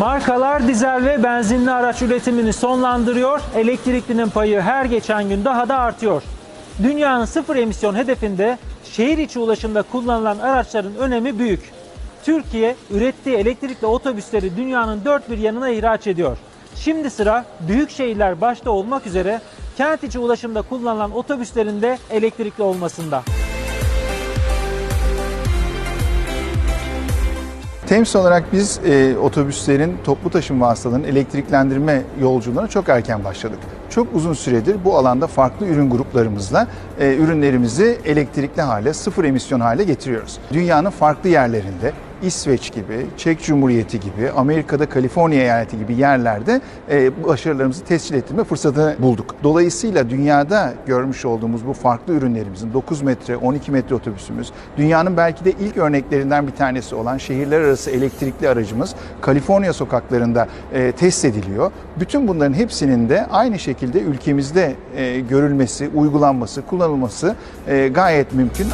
Markalar dizel ve benzinli araç üretimini sonlandırıyor. Elektriklinin payı her geçen gün daha da artıyor. Dünyanın sıfır emisyon hedefinde şehir içi ulaşımda kullanılan araçların önemi büyük. Türkiye ürettiği elektrikli otobüsleri dünyanın dört bir yanına ihraç ediyor. Şimdi sıra büyük şehirler başta olmak üzere kent içi ulaşımda kullanılan otobüslerin de elektrikli olmasında. Tems olarak biz e, otobüslerin, toplu taşıma vasıtalarının elektriklendirme yolculuğuna çok erken başladık. Çok uzun süredir bu alanda farklı ürün gruplarımızla e, ürünlerimizi elektrikli hale, sıfır emisyon hale getiriyoruz. Dünyanın farklı yerlerinde İsveç gibi, Çek Cumhuriyeti gibi, Amerika'da Kaliforniya eyaleti gibi yerlerde e, başarılarımızı tescil ettirme fırsatını bulduk. Dolayısıyla dünyada görmüş olduğumuz bu farklı ürünlerimizin 9 metre, 12 metre otobüsümüz, dünyanın belki de ilk örneklerinden bir tanesi olan şehirler arası elektrikli aracımız Kaliforniya sokaklarında e, test ediliyor. Bütün bunların hepsinin de aynı şekilde ülkemizde e, görülmesi, uygulanması, kullanılması e, gayet mümkün.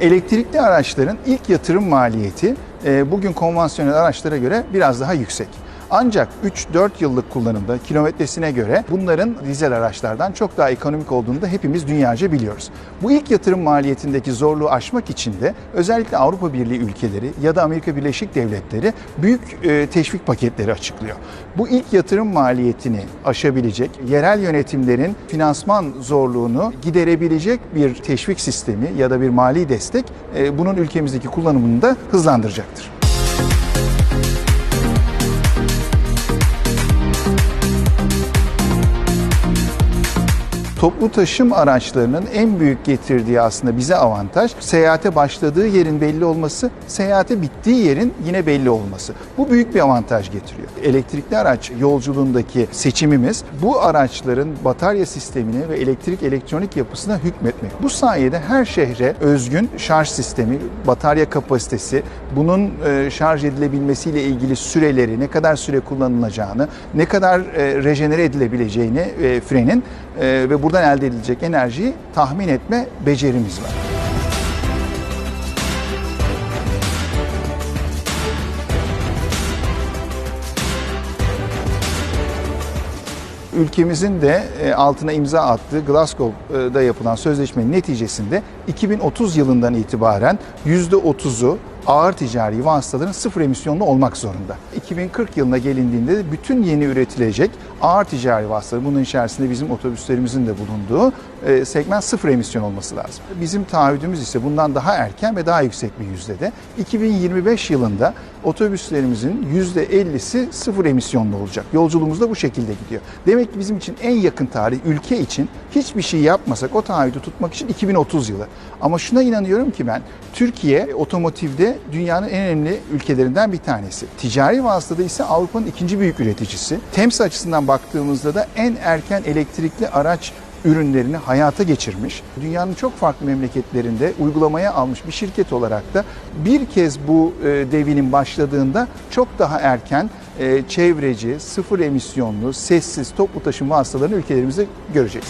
Elektrikli araçların ilk yatırım maliyeti e, bugün konvansiyonel araçlara göre biraz daha yüksek. Ancak 3-4 yıllık kullanımda kilometresine göre bunların dizel araçlardan çok daha ekonomik olduğunu da hepimiz dünyaca biliyoruz. Bu ilk yatırım maliyetindeki zorluğu aşmak için de özellikle Avrupa Birliği ülkeleri ya da Amerika Birleşik Devletleri büyük e, teşvik paketleri açıklıyor. Bu ilk yatırım maliyetini aşabilecek, yerel yönetimlerin finansman zorluğunu giderebilecek bir teşvik sistemi ya da bir mali destek e, bunun ülkemizdeki kullanımını da hızlandıracaktır. Toplu taşım araçlarının en büyük getirdiği aslında bize avantaj seyahate başladığı yerin belli olması, seyahate bittiği yerin yine belli olması. Bu büyük bir avantaj getiriyor. Elektrikli araç yolculuğundaki seçimimiz bu araçların batarya sistemine ve elektrik elektronik yapısına hükmetmek. Bu sayede her şehre özgün şarj sistemi, batarya kapasitesi, bunun e, şarj edilebilmesiyle ilgili süreleri, ne kadar süre kullanılacağını, ne kadar e, rejenere edilebileceğini e, frenin ve buradan elde edilecek enerjiyi tahmin etme becerimiz var. ülkemizin de e, altına imza attığı Glasgow'da yapılan sözleşmenin neticesinde 2030 yılından itibaren %30'u ağır ticari vasıtaların sıfır emisyonlu olmak zorunda. 2040 yılına gelindiğinde de bütün yeni üretilecek ağır ticari vasıtalar, bunun içerisinde bizim otobüslerimizin de bulunduğu e, segment sıfır emisyon olması lazım. Bizim taahhüdümüz ise bundan daha erken ve daha yüksek bir yüzdede. 2025 yılında otobüslerimizin %50'si sıfır emisyonlu olacak. Yolculuğumuz da bu şekilde gidiyor. Demek ki bizim için en yakın tarih ülke için hiçbir şey yapmasak o taahhüdü tutmak için 2030 yılı. Ama şuna inanıyorum ki ben Türkiye otomotivde dünyanın en önemli ülkelerinden bir tanesi. Ticari vasıtada ise Avrupa'nın ikinci büyük üreticisi. Tems açısından baktığımızda da en erken elektrikli araç ürünlerini hayata geçirmiş. Dünyanın çok farklı memleketlerinde uygulamaya almış bir şirket olarak da bir kez bu e, devinin başladığında çok daha erken e, çevreci, sıfır emisyonlu, sessiz toplu taşıma vasıtalarını ülkelerimizde göreceğiz.